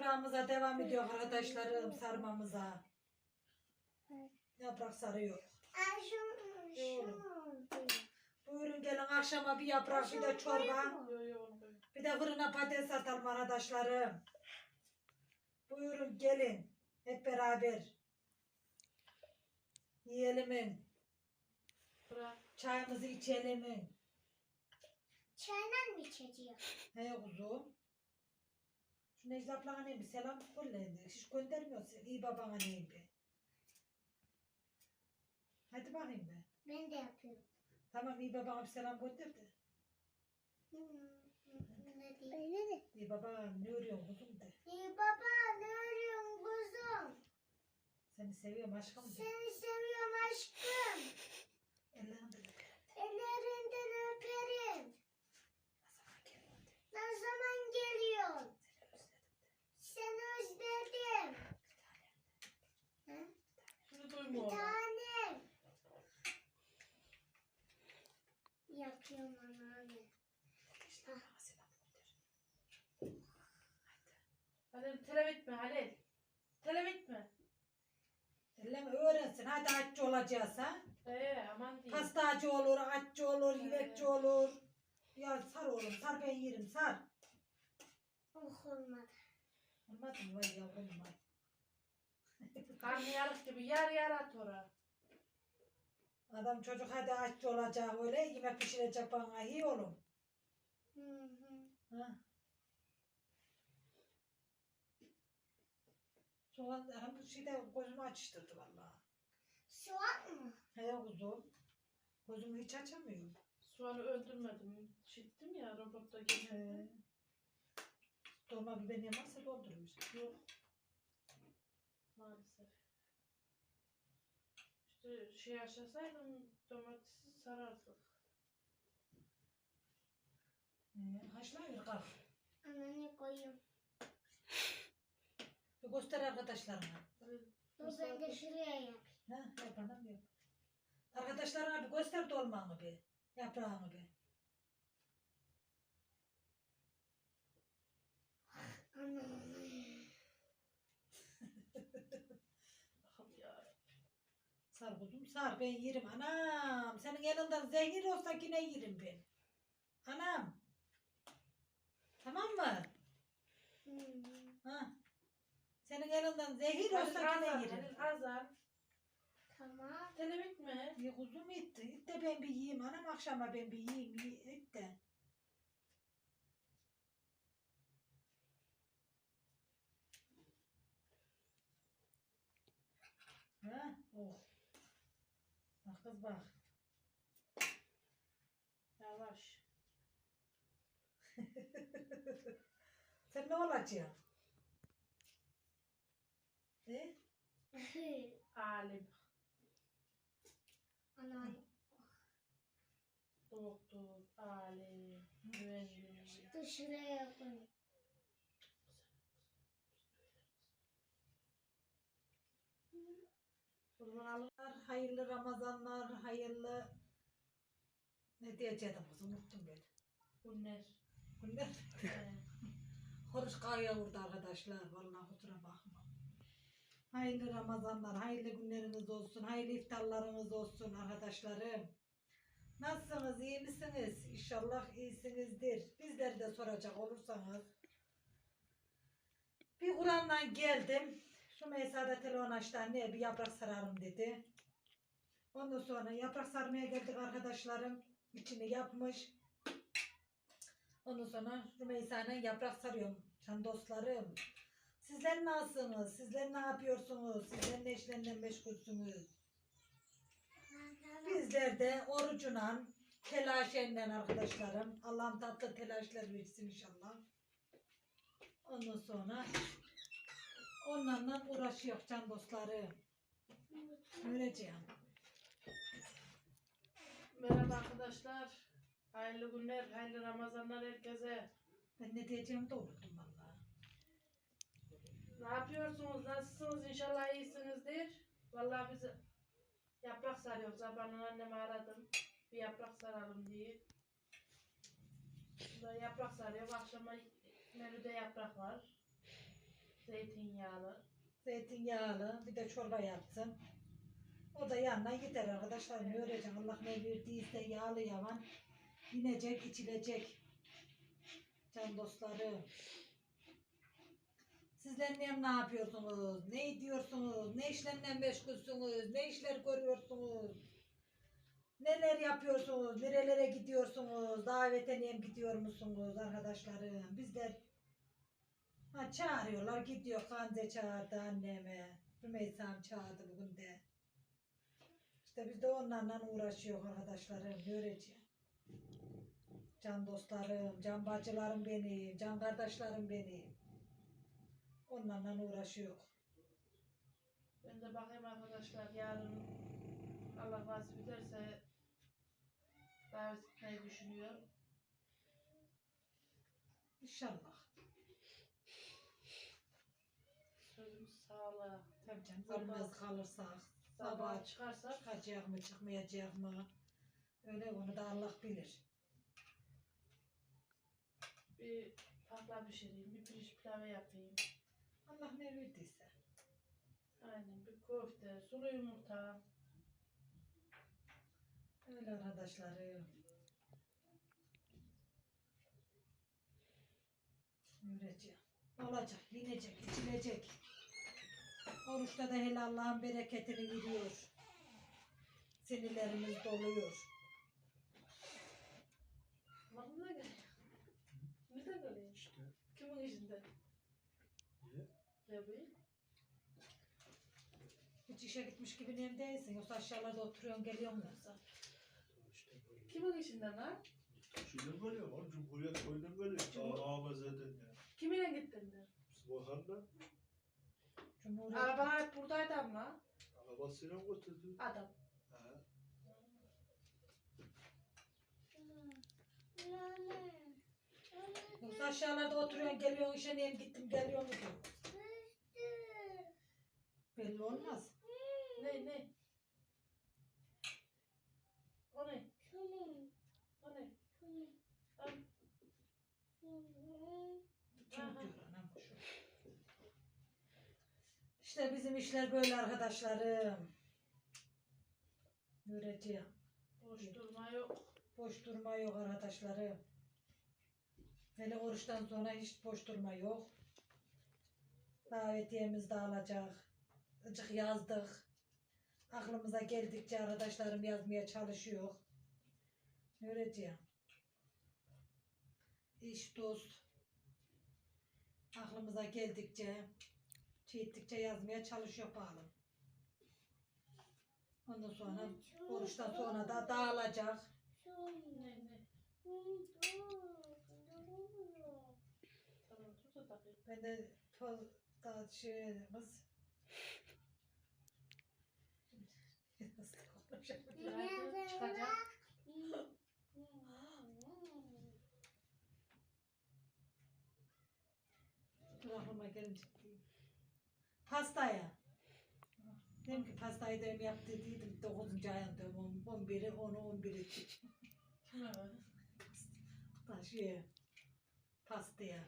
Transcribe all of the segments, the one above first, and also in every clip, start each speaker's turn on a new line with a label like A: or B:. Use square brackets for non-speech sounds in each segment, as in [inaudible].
A: yaprağımıza devam ediyor arkadaşlarım sarmamıza. Yaprak sarıyor. Buyurun gelin akşama bir yaprak bir de çorba. Bir de fırına patates atalım arkadaşlarım. Buyurun gelin. Hep beraber. Yiyelim. Çayımızı içelim.
B: Çayla mı içeceğim?
A: He kuzum. Şu Necla ablana bir selam gönderdi. Hiç göndermiyor. İyi babana neyim be. Hadi bakayım be.
B: Ben de yapıyorum.
A: Tamam iyi babana bir selam gönder de.
B: Ne diyeyim? Öyle de.
A: İyi baba ne örüyorsun kuzum de.
B: İyi baba ne arıyorsun kuzum?
A: Seni seviyorum aşkım de.
B: Seni seviyorum aşkım.
A: Ellerini de öp.
B: Ellerinden öperim.
A: Ne zaman de.
B: Ne zaman geliyorsun?
A: Seni özledim de.
B: Seni özledim. Ha?
C: Şunu
B: Bir
C: oğlum.
B: tanem. Yapıyorum anneanne.
C: Halil telev etme Halil. Telev etme.
A: Elleme öğrensin. Hadi aççı olacağız ha.
C: Ee aman diyeyim.
A: Pastacı olur, aççı olur,
C: Evet.
A: yemekçi olur. Ya sar oğlum, sar ben yerim, sar.
B: Oh olmadı.
A: Olmaz mı vay yavrum vay.
C: Karnı yarık gibi yar yar at.
A: Adam çocuk hadi aççı olacak öyle, yemek pişirecek bana iyi oğlum.
B: Hı hı.
A: Ha. Şu an hem bu şeyde gözümü açıştırdı vallahi.
B: Soğan mı?
A: He kuzum. Gözümü hiç açamıyorum.
C: Soğanı öldürmedim. Şittim ya robotta geldi.
A: Dolma biber yemezse doldurmuş.
C: Yok. Maalesef. İşte şey yaşasaydım domatesi sarardık.
A: He. Haşlayır kalk.
B: Anneanne koyayım.
A: Bir göster arkadaşlarına.
B: Dur ben de şuraya yap.
A: Ha, yap anam yap. Arkadaşlarına bir göster dolmanı bir. Yaprağını bir.
B: Anneanne.
C: Allah'ım ya.
A: Sar kuzum sar ben yerim anam. Senin elinden zehir olsa yine yerim ben. Anam. Tamam mı? Ha. Senin elinden zehir olsa yine yerim.
C: Azar.
B: Tamam.
C: Telev etme.
A: Bir kuzum itti. İt de ben bir yiyeyim anam akşama ben bir yiyeyim. Yi- İt de. Ha? Oh. Bak kız bak.
C: Yavaş. [laughs]
A: Sen ne olacaksın? E? [laughs]
C: Alim.
B: Anneanne.
C: Doktor. Alim. Mühendis.
B: Dur şuraya
C: alın.
A: Hayırlı Ramazanlar, hayırlı... Ne diyeceğim kız unuttum ben.
C: Günler. Ee,
A: Horuç kaya vurdu arkadaşlar. Vallahi kusura bakma. Hayırlı Ramazanlar, hayırlı günleriniz olsun, hayırlı iftarlarınız olsun arkadaşlarım. Nasılsınız, iyi misiniz? İnşallah iyisinizdir. Bizleri de soracak olursanız. Bir Kur'an'dan geldim. Şu Meysa'da telefon açtı anne bir yaprak sararım dedi. Ondan sonra yaprak sarmaya geldik arkadaşlarım. İçini yapmış. Ondan sonra Rümeysa'yla yaprak sarıyorum. Can dostlarım. Sizler nasılsınız? Sizler ne yapıyorsunuz? Sizler ne işlerle meşgulsünüz? Bizler de orucuna, telaşenle arkadaşlarım. Allah'ım tatlı telaşlar versin inşallah. Ondan sonra onlarla uğraşıyor can dostlarım. Öleceğim.
C: Merhaba arkadaşlar. Hayırlı günler, hayırlı Ramazanlar herkese.
A: Ben ne diyeceğimi de unuttum vallahi.
C: Ne yapıyorsunuz? Nasılsınız? İnşallah iyisinizdir. Vallahi biz yaprak sarıyoruz. Sabahın annemi aradım. Bir yaprak saralım diye. Burada yaprak sarıyor. Akşama menüde yaprak var. Zeytinyağlı.
A: Zeytinyağlı bir de çorba yaptım. O da yanına gider arkadaşlar. Ne öğrenecek? Allah ne verdiyse yağlı yavan inecek, içilecek. Can dostlarım. Sizler ne, ne yapıyorsunuz? Ne ediyorsunuz? Ne işlerle meşgulsünüz? Ne işler görüyorsunuz? Neler yapıyorsunuz? Nerelere gidiyorsunuz? Davete niye gidiyor musunuz arkadaşlarım? Bizler Ha çağırıyorlar gidiyor Hande çağırdı anneme. Rümeysa'm çağırdı bugün de. İşte biz de onlarla uğraşıyor arkadaşlarım. Göreceğim. Can dostlarım, can bacılarım benim, can kardeşlerim benim. Onlarla uğraşıyor.
C: Ben de bakayım arkadaşlar yarın Allah nasip ederse davet etmeyi düşünüyor.
A: İnşallah.
C: Sağlığa.
A: Tabii canım.
C: Sabah-
A: kalırsak.
C: Sabah
A: Sabah
C: çıkarsak
A: çıkacak mı çıkmayacak mı? Öyle onu da Allah bilir.
C: bir patla pişireyim, bir pirinç pilavı yapayım.
A: Allah ne verdiyse.
C: Aynen bir köfte, sulu yumurta.
A: Öyle arkadaşlarım. Yüreceğim. Olacak, yiyecek, içilecek. Oruçta da hele Allah'ın bereketini veriyor. Sinirlerimiz doluyor.
C: Bakın ne geliyor? Nerede geliyor?
D: İşte
C: Kimin işinde?
D: niye?
C: Ne bu?
A: Hiç işe gitmiş gibi nem değilsin. Yoksa aşağılarda oturuyorsun, geliyorsun yoksa.
D: İşte böyle.
C: Kimin işinden lan?
D: Şeyden geliyor oğlum Cumhuriyet köyünden geliyor.
C: Cumhur-
D: Aa ABZ'den ya.
C: Kiminle gittin de?
D: Bakanla
A: Cumhuriyet.
C: Araba hep buradaydı ama.
D: arabasıyla götürdü.
C: Adam.
D: Ha.
A: Yoksa aşağılarda oturuyorsun, geliyorsun işe nem gittim, geliyorsun diyor. Belli olmaz.
C: Ne ne? O ne? O ne? Al.
A: Kim
C: Aha.
A: diyor anam şu. İşte bizim işler böyle arkadaşlarım. Göreceğim.
C: Boş durma yok.
A: Boş durma yok arkadaşlarım. Hele oruçtan sonra hiç boş durma yok. Davetiyemiz dağılacak. Acık yazdık. Aklımıza geldikçe arkadaşlarım yazmaya çalışıyor. Göreceğim. İş dost. Aklımıza geldikçe, çiğittikçe yazmaya çalışıyor bağlım. Ondan sonra oruçtan sonra da dağılacak. Ben de toz da şey kız.
C: Çıkacak.
A: Aklıma gelince. Pastaya. Dedim ki pastayı da yap dediydim 9. ayın diyorum 11'i 10'u 11'i
C: Kime var?
A: da şeye pastaya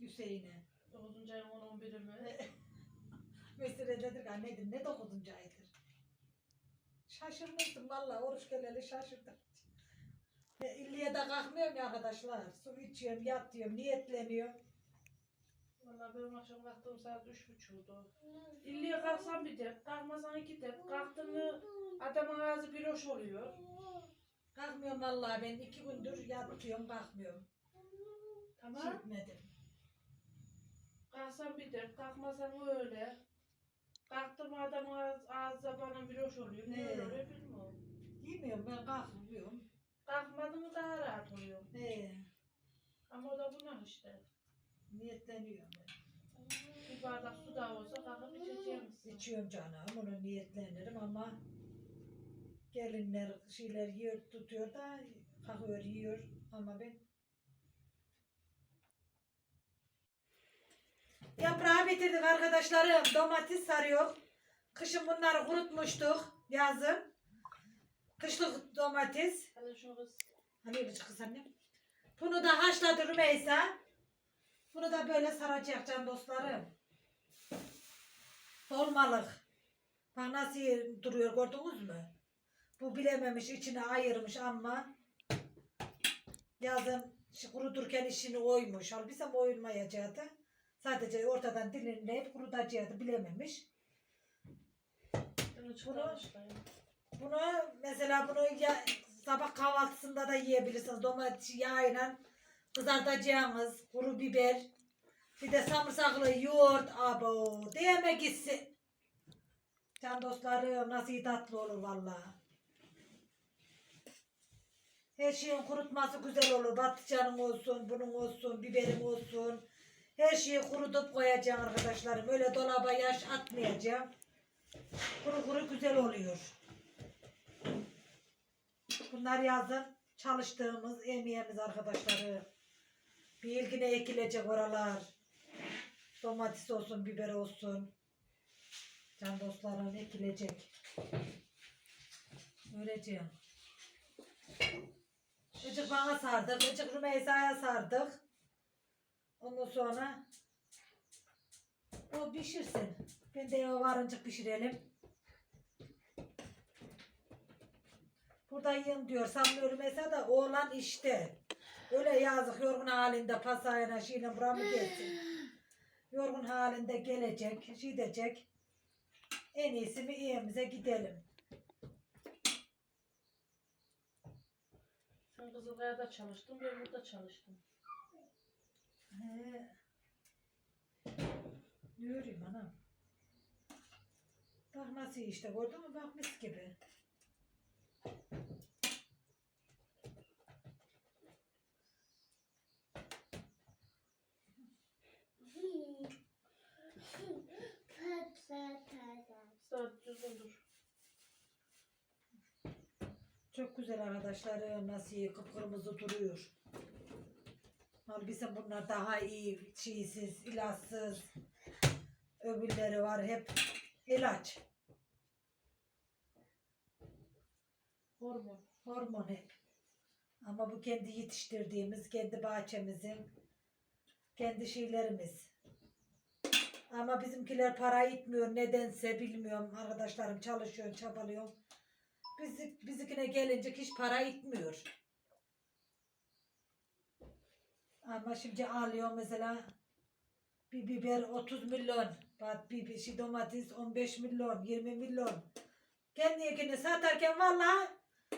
A: Hüseyin'e.
C: 9. ayın 10 11'i mi? [laughs]
A: Mesela dedik annedir ne 9. aydır. Şaşırmıştım valla oruç geleli şaşırdım. İlliye de kalkmıyorum ya arkadaşlar. Su içiyorum, yatıyorum, niyetleniyorum.
C: Valla benim akşam kalktığım saat 3.30'du. İlliye kalksam bir dert, kalkmasan iki dert. Kalktın mı adamın ağzı bir hoş oluyor.
A: Kalkmıyorum vallahi ben iki gündür yatıyorum, kalkmıyorum.
C: Tamam.
A: Gitmedim.
C: Kalksan bir dert, kalkmasan öyle. Kalktım adamın ağzı, ağzı bana bir hoş oluyor. Ne
A: He.
C: oluyor bilmiyorum.
A: Yemiyorum ben kalkmıyorum.
C: Kalkmadı mı daha rahat oluyor.
A: Ee,
C: Ama o da bunlar işte.
A: Niyetleniyorum ben.
C: Bir bardak su da olsa kalkıp içeceğimizsin.
A: İçiyorum canım, onu niyetlenirim ama gelinler şeyler yiyor, tutuyor da kalkıyor, yiyor ama ben Yaprağı bitirdik arkadaşlarım. Domates sarıyor. Kışın bunları kurutmuştuk. Yazın. Kışlık domates.
C: Hadi şunu kız.
A: Hani öyle kız annem. Bunu da haşladı Rümeysa. Bunu da böyle saracak can dostlarım. Dolmalık. Bak nasıl duruyor gördünüz mü? Bu bilememiş içine ayırmış ama yazın kuruturken işini oymuş. Halbuki oyulmayacaktı. Sadece ortadan dilimleyip kurutacaktı bilememiş.
C: Bunu.
A: Bunu mesela bunu ya, sabah kahvaltısında da yiyebilirsiniz. Domates yağıyla kızartacağınız kuru biber. Bir de sarımsaklı yoğurt abo. Diyeme gitsin. Can dostlarım nasıl tatlı olur vallahi. Her şeyin kurutması güzel olur. Patlıcanın olsun, bunun olsun, biberin olsun. Her şeyi kurutup koyacağım arkadaşlarım. Öyle dolaba yaş atmayacağım. Kuru kuru güzel oluyor. Bunlar yazın çalıştığımız emeğimiz arkadaşları. Bir ilgine ekilecek oralar. Domates olsun, biber olsun. Can dostlarım ekilecek. Öleceğim. Icık bana sardık. Icık Rümeysa'ya sardık. Ondan sonra o pişirsin. Ben de eve varınca pişirelim. Burada yiyeyim diyor. Sanmıyorum mesela da oğlan işte. Öyle yazık yorgun halinde pasayına şeyle bura mı gelsin? Yorgun halinde gelecek, şey diyecek. En iyisi mi evimize gidelim.
C: Sen Kızılaya'da çalıştın, ben burada çalıştım.
A: He. Yürüyüm anam. Bak nasıl işte gördün mü? Bak mis gibi.
B: Patlatacağım.
C: Saat düzgün dur.
A: Çok güzel arkadaşlar. Nasıl iyi kıpkırmızı duruyor. Halbuki bunlar daha iyi, çiğsiz, ilaçsız. Öbürleri var hep ilaç.
C: Hormon.
A: Hormon hep. Ama bu kendi yetiştirdiğimiz, kendi bahçemizin, kendi şeylerimiz. Ama bizimkiler para itmiyor nedense bilmiyorum. Arkadaşlarım çalışıyor, çabalıyor. Bizi, bizimkine gelince hiç para itmiyor. Ama şimdi alıyor mesela bir biber 30 milyon. Bir, bir şey domates 15 milyon, 20 milyon. Kendine satarken vallahi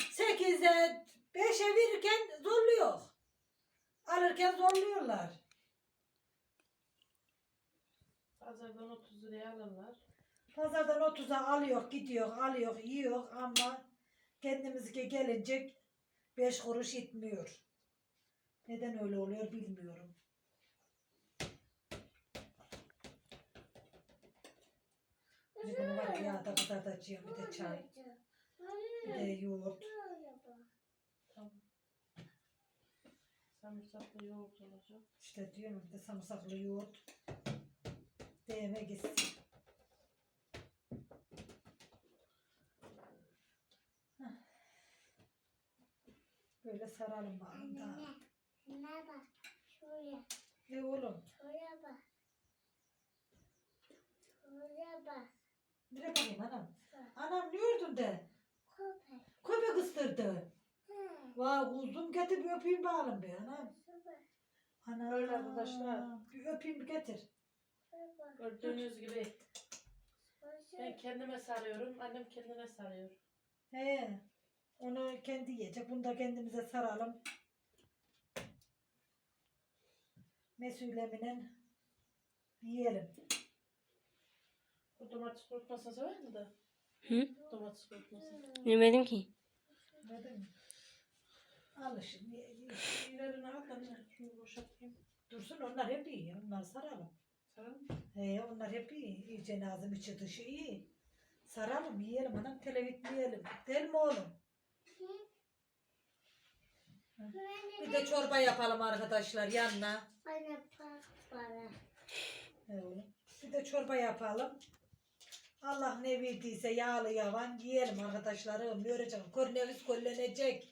A: 8'e 5'e verirken zorluyor. Alırken zorluyorlar.
C: Pazardan 30 liraya alırlar.
A: Pazardan 30'a alıyor, gidiyor, alıyor, yiyor ama kendimizge gelince 5 kuruş itmiyor. Neden öyle oluyor bilmiyorum. Bir bunu var ya yağda kızartacağım bir de çay, bir de yoğurt.
C: Tamam. Sarımsaklı yoğurt olacak.
A: İşte diyorum bir de sarımsaklı yoğurt. Değme gitsin. Böyle saralım bakalım.
B: Anne, ne bak. Şuraya,
A: E oğlum,
B: şuraya bak. Şuraya bak.
A: nereye bakayım anam? Anam ne ördün de?
B: Köpek.
A: Köpek ıstırdı.
B: Hı.
A: Vay uzun getir bir öpeyim bakalım bir anam.
B: Süper,
A: Ana.
C: Öyle arkadaşlar.
A: Bir öpeyim bir getir.
B: süper.
C: Gördüğünüz gibi ben kendime sarıyorum, annem kendine sarıyor.
A: He. Onu kendi yiyecek. Bunu da kendimize saralım. Mesuleminen yiyelim.
C: Bu domates kurutmasını sever mi de?
E: Hı?
C: Domates kurutmasını.
E: Yemedim ki.
A: Anladın mı? Alışın. ye- ye.
C: İlerini al da şunu boşaltayım.
A: Dursun onlar hep iyi. Onları saralım.
C: Saralım.
A: He, onlar hep iyi. İyice nazım içi dışı iyi. Saralım yiyelim anam televit yiyelim. Değil mi oğlum? Bir de çorba yapalım arkadaşlar yanına.
B: Anne.
A: He oğlum. Bir de çorba yapalım. Allah ne verdiyse yağlı yavan yiyelim arkadaşlarım. Göreceğim. Korneviz kollenecek.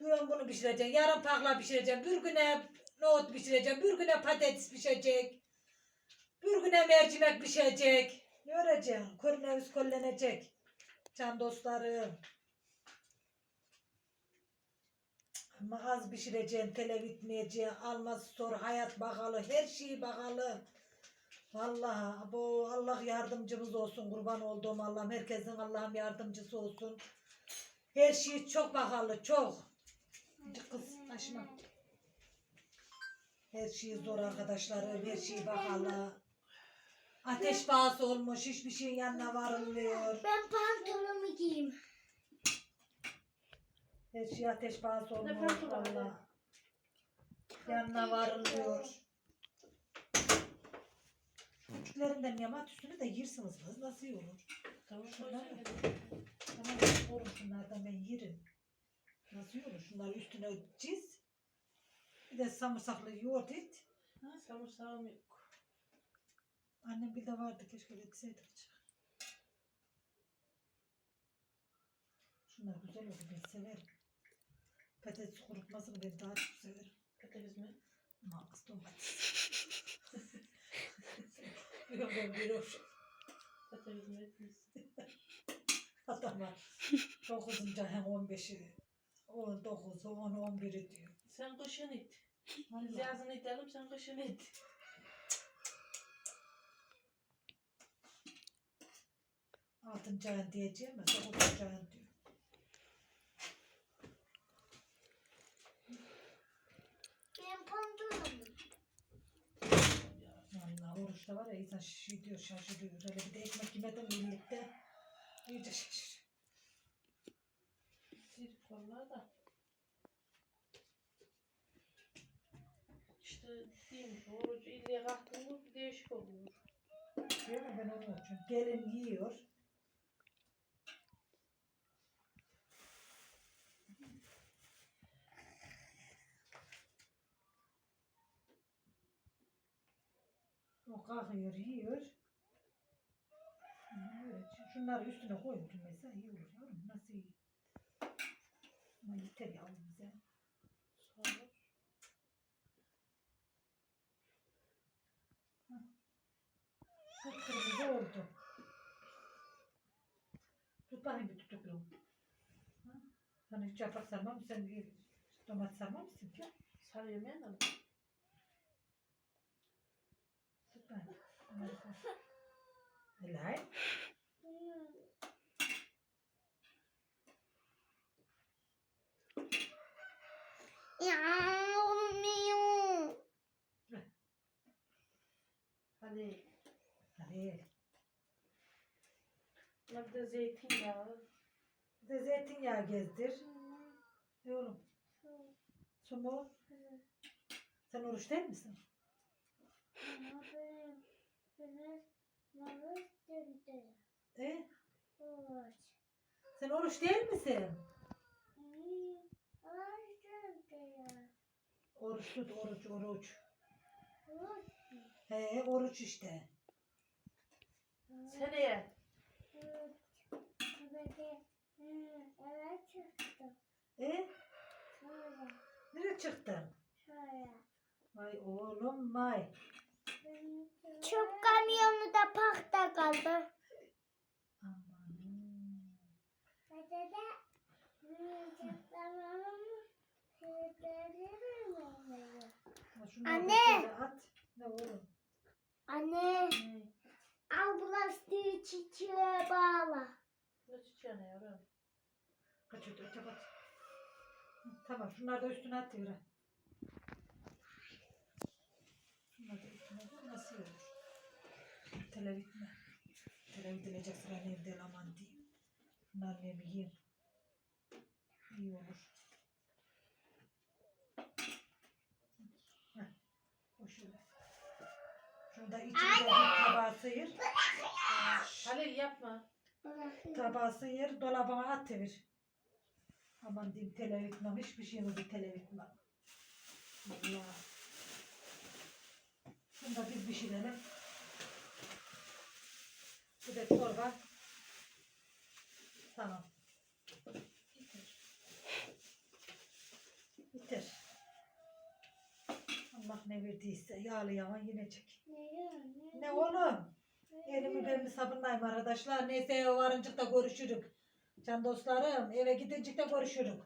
A: Bugün bunu pişireceğim. Yarın pakla pişireceğim. Bir güne nohut pişireceğim. Bir güne patates pişecek. Bir güne mercimek pişecek. Ne öreceğim? Koronavirüs kollenecek. Can dostlarım. Ama az pişireceğim, tele bitmeyeceğim. Alması zor, hayat bakalı, her şey bakalı. Vallahi bu Allah yardımcımız olsun kurban olduğum Allah'ım. Herkesin Allah'ım yardımcısı olsun. Her şey çok bakalı, çok. Kız taşıma. Her şey zor arkadaşlarım, her şey bakalı. Ateş bağısı olmuş, hiçbir şeyin yanına varılmıyor.
B: Ben pantolonumu giyeyim.
A: Her şey ateş bağısı olmuş valla. Yanına varılmıyor. Küçüklerinden yamat üstüne de yirsiniz kız. Nasıl iyi olur?
C: Tamam
A: Şunlar mı? Tamam olur şunlardan ben yerim. Nasıl iyi olur? Şunları üstüne çiz. Bir de samırsaklı yoğurt et.
C: Ha, Samırsağım yok.
A: Annem bir de vardı keşke getirseydik. Şunlar güzel oldu ben severim. Patates kurutmasını ben daha çok severim.
C: Patates mi?
A: Kız domates. [laughs] Yok ben bir hoş.
C: Patates mi? etmez.
A: Adamlar 9. hem 15'i 19'u 10'u 11'i diyor.
C: Sen kışın it. Biz yazın itelim sen kışın it.
A: Altıncı ayın diyeceğim ama dokuzuncu ayın diyor.
B: Ben pantolonum.
A: Vallahi oruçta var ya insan şey diyor şaşırıyor. Öyle bir de ekmek yemeden birlikte iyice şaşırıyor.
C: Sirk vallahi da. İşte diyeyim orucu ille kalktın mı bir değişik oluyor.
A: Diyor mu ben onu için. Gelin yiyor. O kalkıyor, yiyor. Evet, şunları üstüne koyun mesela iyi olur yavrum. Nasıl iyi? Ama yeter yavrum bize.
C: Sonra
A: Kıpkırmızı oldu. Tut bakayım bir tutuklu. Ha? Sen hiç yaprak sarmam? Sen bir domates sarmam mısın ki?
C: sarıyorum ya da.
A: Tut bakayım. Bunları koy. Helal.
B: Ya olmuyor.
C: Hadi.
A: Hadi.
C: Ya bir de zeytinyağı.
A: Bir de zeytinyağı gezdir. Ne oğlum? Su mu? Sen oruç değil misin?
B: Ama benim biraz mavi döndü.
A: E?
B: Oruç.
A: Sen oruç değil misin?
B: Oruç
A: tut, oruç, oruç.
B: Oruç.
A: He, oruç işte.
C: Seneye.
B: Evet çıktı.
A: E?
B: Şöyle.
A: Nereye çıktın?
B: Şöyle.
A: Vay oğlum vay.
B: Çok kamyonu da parkta kaldı. Anne! Anne
C: Ne?
B: al bu lastiği çiçeğe bağla.
C: Ne çiçeğine yavrum?
A: Kaç öte öte kaç. Tamam şunları da üstüne at yürü. Şunları da üstüne Nasıl olur? Televizyon. Televizyon edecek sıra evde aman diyeyim. Şunları ne yiyeyim. İyi olur. Heh, o şöyle. Şunu da içinde bir tabağı sıyır.
C: Halil yapma.
A: Tabağı sıyır, dolabına at çevir. Aman diyeyim televizyon, hiçbir şeyimizi televizyon. Allah. Şunu da biz pişirelim. Bu da çorba. Tamam. Bitir. Bitir. Allah ne verdiyse yağlı yaman yine çek.
B: Ne yani?
A: Ne oğlum? Elimi ben mi sabunlayayım arkadaşlar. Neyse da görüşürük. Can dostlarım eve gidince de görüşürük.